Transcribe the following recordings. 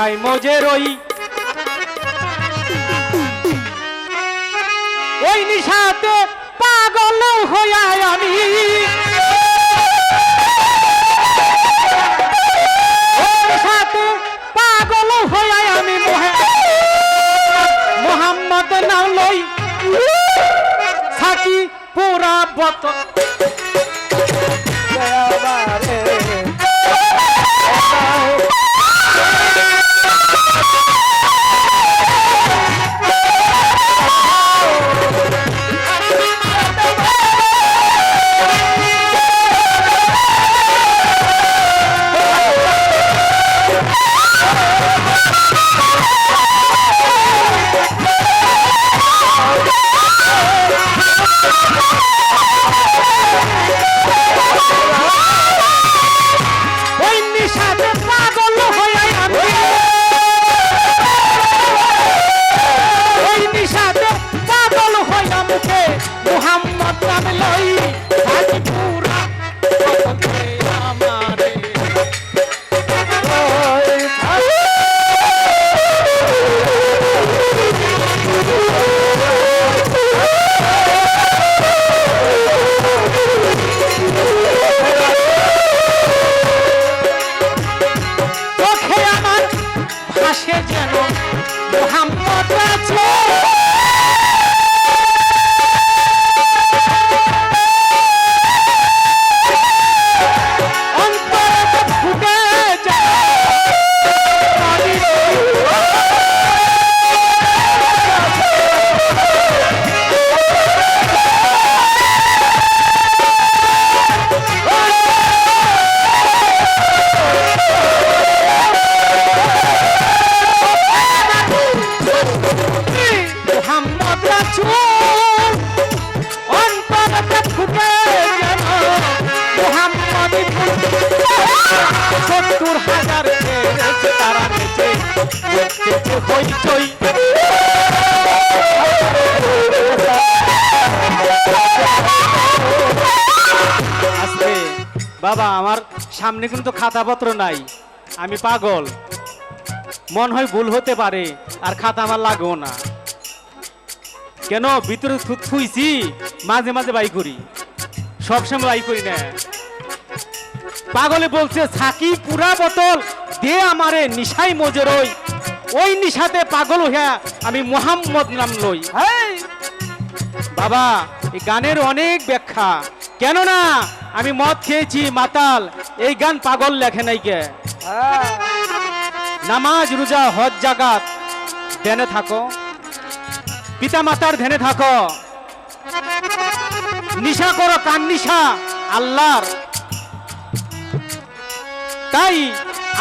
নিশাই মজে রই। ওই নিশাতে পাগল হইয়া আমি। আমি থাকি পুরা বত। ওই বাবা, আমার সামনে কিন্তু খাতাপত্র নাই। আমি পাগল। মন হয় ভুল হতে পারে, আর খাতা আমার লাগেও না। কেন? ভিতরে থুইছি, মাঝে মাঝে বাই করি। সবসময় বাই করি না। পাগলে বলছে সাকি পুরা বোতল, দে আমারে, নিশাই মজে রই ওই নিশাতে পাগল হইয়া আমি মোহাম্মদ নাম লই। বাবা, এই গানের অনেক ব্যাখ্যা। কেননা, আমি মদ খেয়েছি, মাতাল। এই গান পাগল লেখে নাই কে? নামাজ, রোজা, হজ জাগাত ধ্যানে থাকো। পিতা মাতার ধ্যানে থাকো। নিশা করো, কান নিশা, আল্লাহর। তাই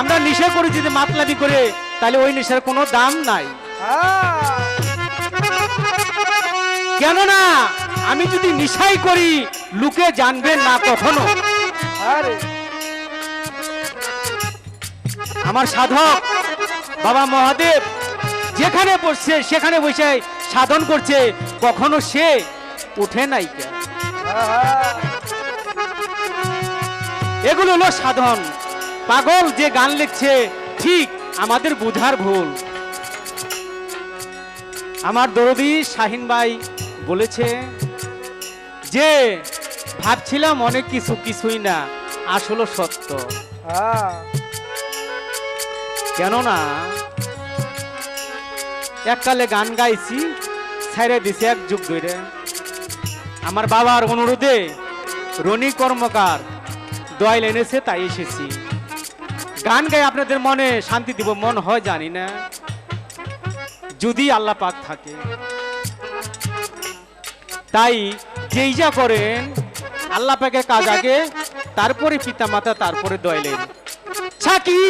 আমরা নিশা করি যদি মাতলামি করে তাহলে ওই নেশার কোনো দাম নাই। কেননা আমি যদি নিশাই করি, লোকে জানবে না কখনো। আমার সাধক বাবা মহাদেব যেখানে বসছে, সেখানে বসে সাধন করছে, কখনো সে উঠে নাই কে। এগুলো হলো সাধন। পাগল যে গান লিখছে, ঠিক আমাদের বুঝার ভুল। আমার দরদি শাহিন ভাই বলেছে যে, ভাবছিলাম অনেক কিছু, কিছুই না, আসলে সত্য। কেননা, এককালে গান গাইছি ছাইরে দিছে এক যুগ ধরে আমার বাবার অনুরোধে রনি কর্মকার দয়াল এনেছে, তাই এসেছি। গান গাই আপনাদের মনে শান্তি দিব, মন হয় জানি না। যদি আল্লাহ পাক থাকে। তাই যেই যা করেন, আল্লাহ পাকে কাজ আগে, তারপরে পিতা মাতা তারপরে দয়ালেন ছাকি!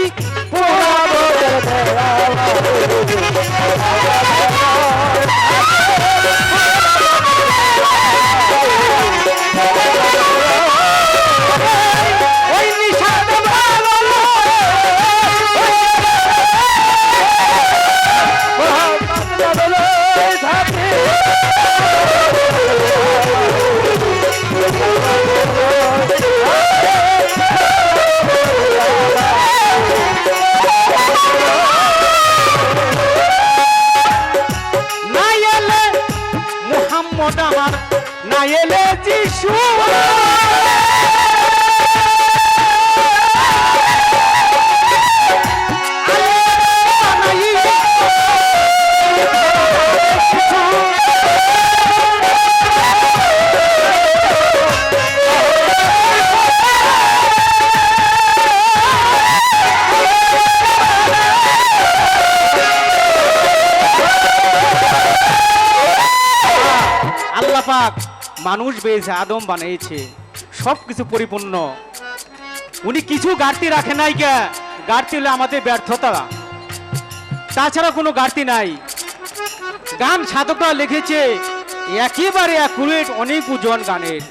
মানুষ পেয়েছে আদম বানিয়েছে সব কিছু পরিপূর্ণ। উনি কিছু ঘাটতি রাখে নাই কে? ঘাটতি হলে আমাদের ব্যর্থতা। তাছাড়া কোনো ঘাটতি নাই। গান সাধকরা লিখেছে, একেবারে অ্যাকুরেট অনেক ওজন গানের।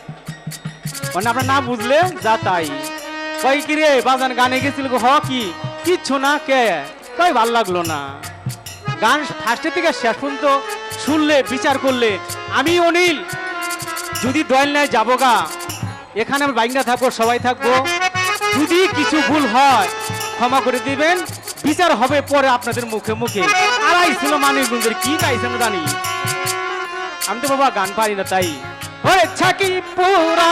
মানে আমরা না বুঝলে যা তাই। কই কি রে, বাজান গানে গেছিল হ কি? কিচ্ছু না কে? কই ভালো লাগল না। গান ফার্স্টের থেকে শেষ পর্যন্ত শুনলে, বিচার করলে আমি অনিল যদি ডয়েল নেয় যাব গা, এখানে আমি বাইকটা থাকব, সবাই থাকব। যদি কিছু ভুল হয়, ক্ষমা করে দিবেন। বিচার হবে পরে আপনাদের মুখে মুখে। আড়াই ছিল মানুষগুলোদের, কি গাইছেন জানি। আমি তো বাবা গান পারি না তাই। ছাকি পুরা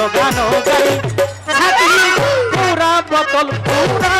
গুণগান গাই। পুরা বোতল পুরা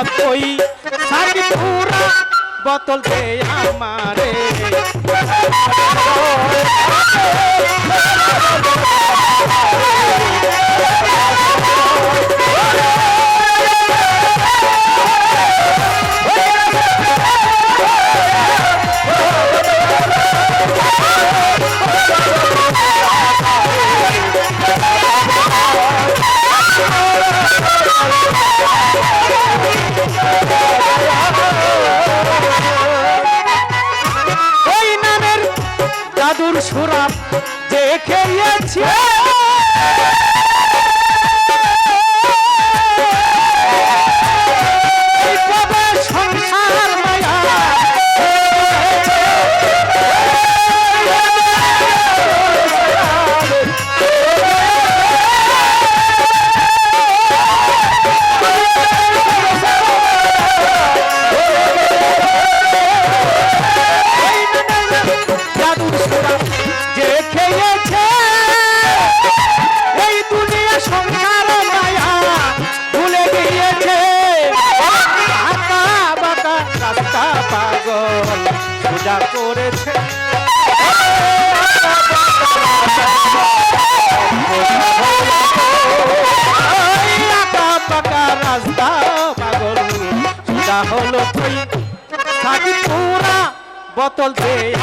মুহাম্মদ সারি পুরা বোতল দে আমারে। ওই জাদুর সুরাপ যে খেয়েছে। বোতল